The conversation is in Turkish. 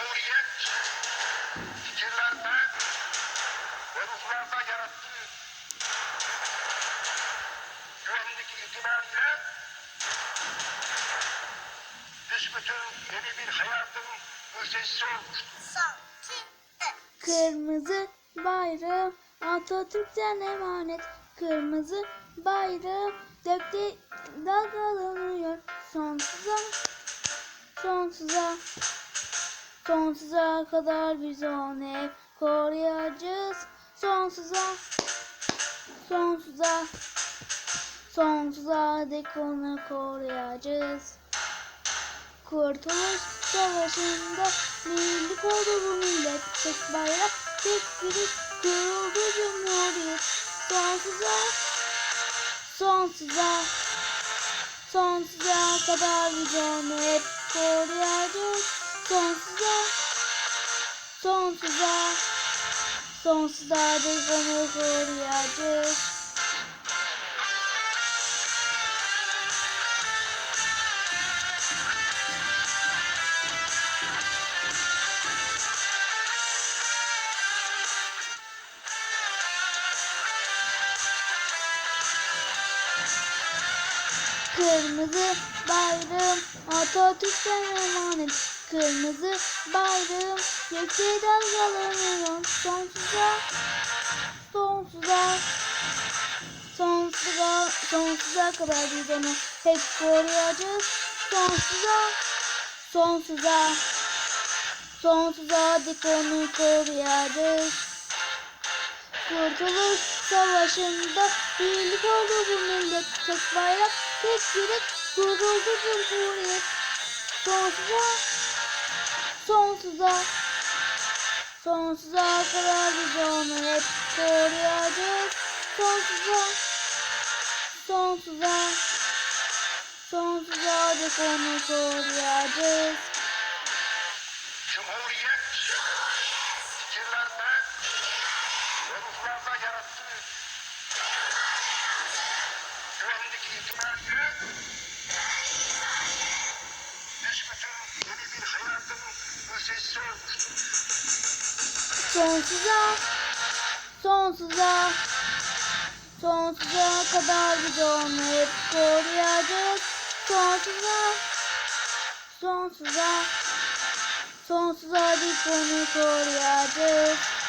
Cumhuriyet fikirlerde ve ruhlarda yarattığı güvenlik itibariyle büsbütün yeni bir hayatın müjdecisi olmuştur. Kırmızı bayrağım Atatürk'ten emanet. Kırmızı bayrağım gökte dalgalanıyor Sonsuza Sonsuza Sonsuza kadar biz onu hep koruyacağız Sonsuza Sonsuza Sonsuza dek onu koruyacağız Kurtuluş Savaşı'nda birlik oldu bu millet. Tek bayrak, tek güruş, kuruldu cumhuriyet. Sonsuza, sonsuza, sonsuza kadar biz onu hep koruyacağız. Sonsuza, sonsuza dek onu koruyacağız. Kırmızı bayrağım Atatürk'ten emanet. Kırmızı bayrağım gökte dalgalanıyor Sonsuza Sonsuza Sonsuza Sonsuza kadar biz onu hep koruyacağız Sonsuza Sonsuza Sonsuza dek onu koruyacağız Kurtuluş Savaşı'nda birlik oldu bu millet. Tek bayrak, tek yürek, kuruldu cumhuriyet. Sonsuza, sonsuza, sonsuza kadar biz onu hep koruyacağız. Sonsuza, sonsuza, sonsuza dek onu koruyacağız. Cumhuriyet fikirlerde ve ruhlarda yarattığı güvenlik itibariyle büsbütün yeni bir hayatın. Sonsuza, sonsuza, sonsuza kadar biz onu hep koruyacağız. Sonsuza, sonsuza, sonsuza biz onu koruyacağız.